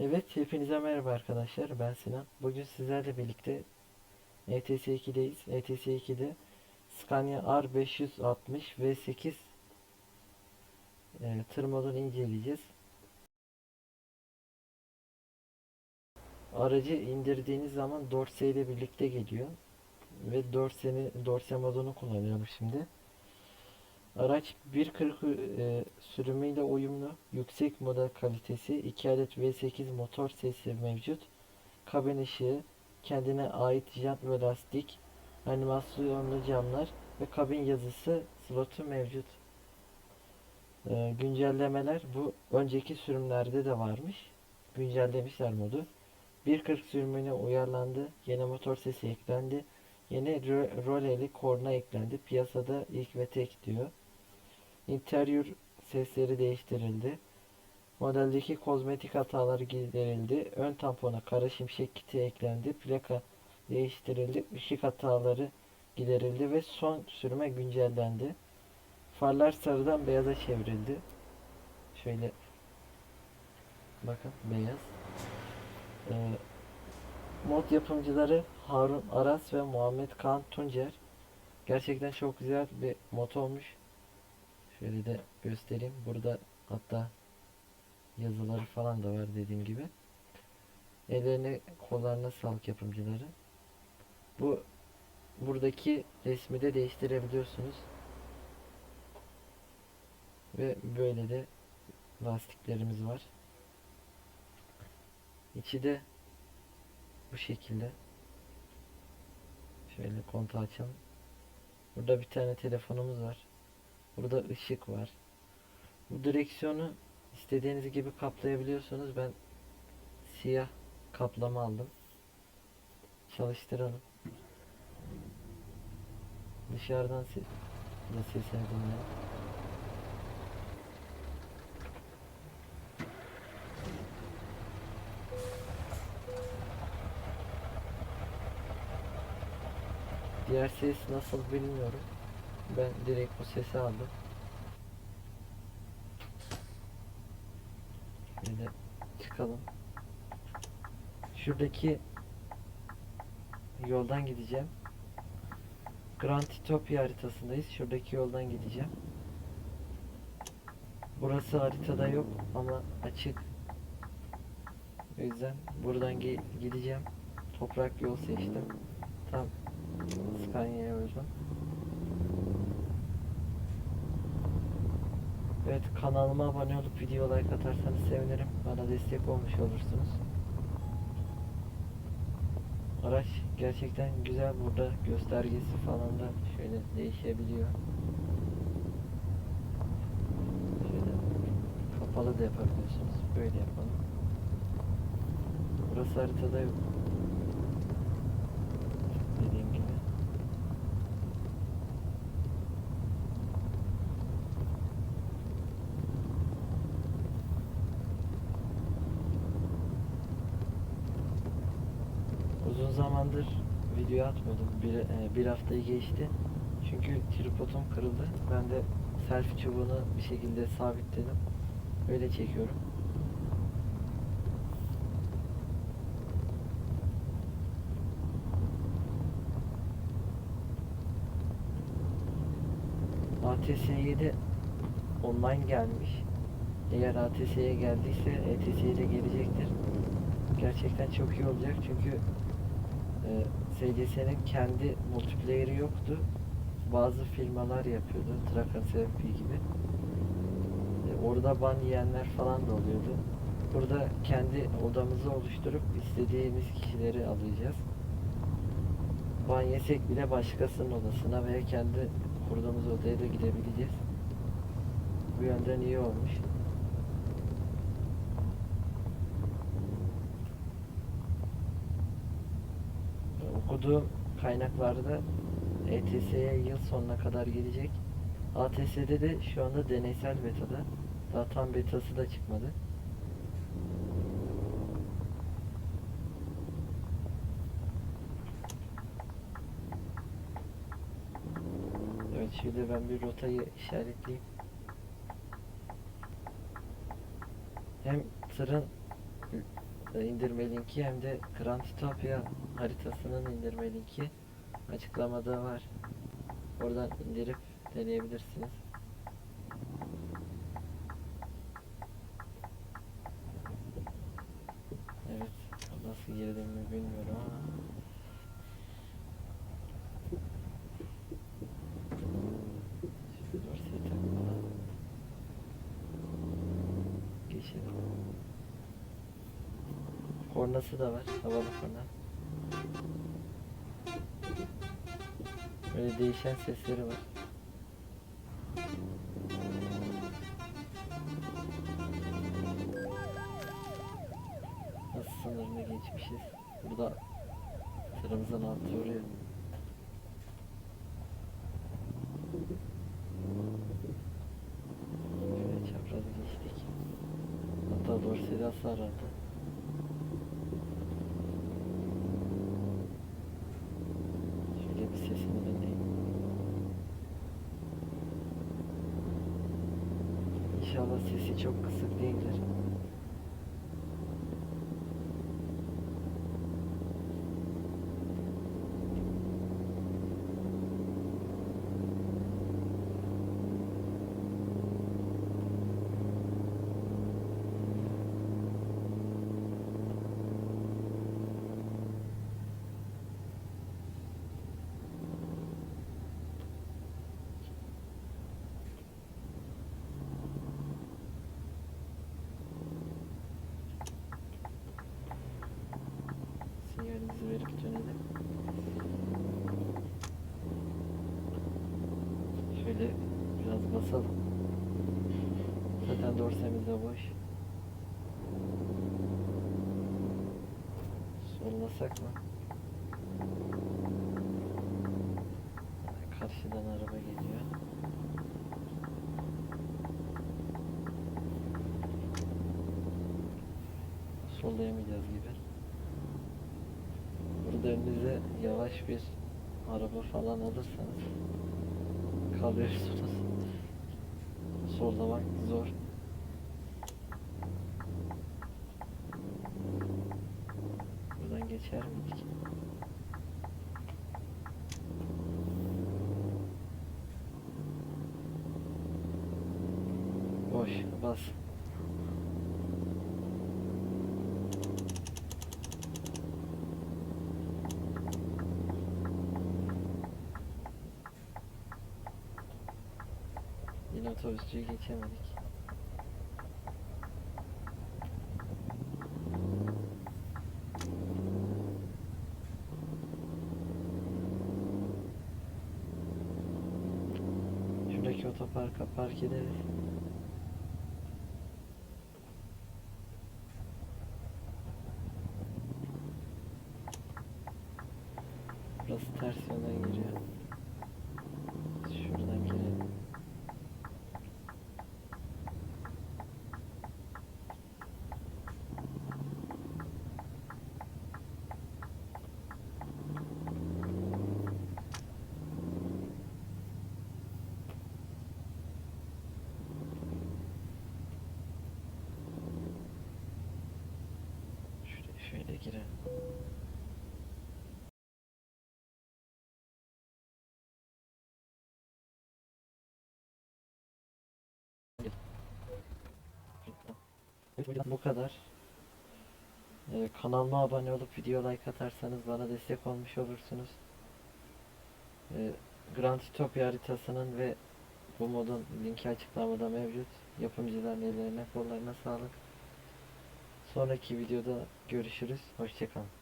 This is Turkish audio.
Evet, hepinize merhaba arkadaşlar. Ben Sinan. Bugün sizlerle birlikte ETS 2'deyiz. ETS 2'de Scania R560 V8 e, tır modunu inceleyeceğiz. Aracı indirdiğiniz zaman Dorse ile birlikte geliyor. Ve Dorse'ni Dorse modunu kullanıyorum şimdi. Araç 1.40 e, sürümüyle uyumlu, yüksek model kalitesi, 2 adet V8 motor sesi mevcut, kabin ışığı, kendine ait jant ve lastik, animasyonlu camlar ve kabin yazısı slotu mevcut. E, güncellemeler bu önceki sürümlerde de varmış. Güncellemişler modu. 1.40 sürümüne uyarlandı. Yeni motor sesi eklendi. Yeni ro- roleli korna eklendi. Piyasada ilk ve tek diyor. İnterior sesleri değiştirildi. Modeldeki kozmetik hatalar giderildi. Ön tampona kara şimşek kiti eklendi. Plaka değiştirildi. Işık hataları giderildi ve son sürüme güncellendi. Farlar sarıdan beyaza çevrildi. Şöyle bakın beyaz. Ee, mod yapımcıları Harun Aras ve Muhammed Kaan Tuncer. Gerçekten çok güzel bir mod olmuş. Şöyle de göstereyim. Burada hatta yazıları falan da var dediğim gibi. Ellerine kollarına sağlık yapımcıları. Bu buradaki resmi de değiştirebiliyorsunuz. Ve böyle de lastiklerimiz var. İçi de bu şekilde. Şöyle kontağı açalım. Burada bir tane telefonumuz var. Burada ışık var. Bu direksiyonu istediğiniz gibi kaplayabiliyorsunuz. Ben siyah kaplama aldım. Çalıştıralım. Dışarıdan se da sesini dinleyin. Diğer ses nasıl bilmiyorum. Ben direkt bu sesi aldım. Şöyle çıkalım. Şuradaki yoldan gideceğim. Grantitopia haritasındayız. Şuradaki yoldan gideceğim. Burası haritada yok ama açık. O yüzden buradan gideceğim. Toprak yol seçtim. Tam Scania'ya uygun. Evet kanalıma abone olup video like atarsanız sevinirim. Bana destek olmuş olursunuz. Araç gerçekten güzel burada. Göstergesi falan da şöyle değişebiliyor. Şöyle kapalı da yapabiliyorsunuz. Böyle yapalım. Burası haritada yok. Dediğim gibi. Uzun zamandır video atmıyordum. Bir, e, bir haftayı geçti. Çünkü tripodum kırıldı. Ben de selfie çubuğunu bir şekilde sabitledim. Öyle çekiyorum. ATS'ye de online gelmiş. Eğer ATS'ye geldiyse ETS'ye de gelecektir. Gerçekten çok iyi olacak çünkü e, SCS'nin kendi multiplayer'ı yoktu. Bazı firmalar yapıyordu. Tracker SMP gibi. E, orada ban yiyenler falan da oluyordu. Burada kendi odamızı oluşturup istediğimiz kişileri alacağız. Ban yesek bile başkasının odasına veya kendi kurduğumuz odaya da gidebileceğiz. Bu yönden iyi olmuş. Okuduğum kaynaklarda ETS'ye yıl sonuna kadar gelecek. ATS'de de şu anda deneysel betada. Daha tam betası da çıkmadı. Evet şöyle ben bir rotayı işaretleyeyim. Hem tırın indirme linki hem de Grand Utopia haritasının indirme linki açıklamada var. Oradan indirip deneyebilirsiniz. Evet, nasıl girdiğimi bilmiyorum ama Kornası da var, havalı korna. Böyle değişen sesleri var. Nasıl sınırını geçmişiz. Burada tırımızın altı vuruyor. Şöyle çaprazı geçtik. Hatta dorsede hasar aldı. Şöyle bir sesini dinleyin. İnşallah sesi çok kısık değildir. Sollasak mı? Karşıdan araba geliyor. Sollayamayacağız gibi. Burada önünüze yavaş bir araba falan alırsanız kalıyorsunuz. Sollamak zor. Buradan geçer miydik? Boş, bas. Yine otobüsçüyü geçemedik. Şuradaki otoparka park ederiz. Burası ters yönden giriyor. Şuradan girelim. Şöyle, girelim. Bu kadar. Ee, kanalıma abone olup video like atarsanız bana destek olmuş olursunuz. Ee, Grand Utopia haritasının ve bu modun linki açıklamada mevcut. Yapımcıların ellerine kollarına sağlık. Sonraki videoda görüşürüz. Hoşçakalın.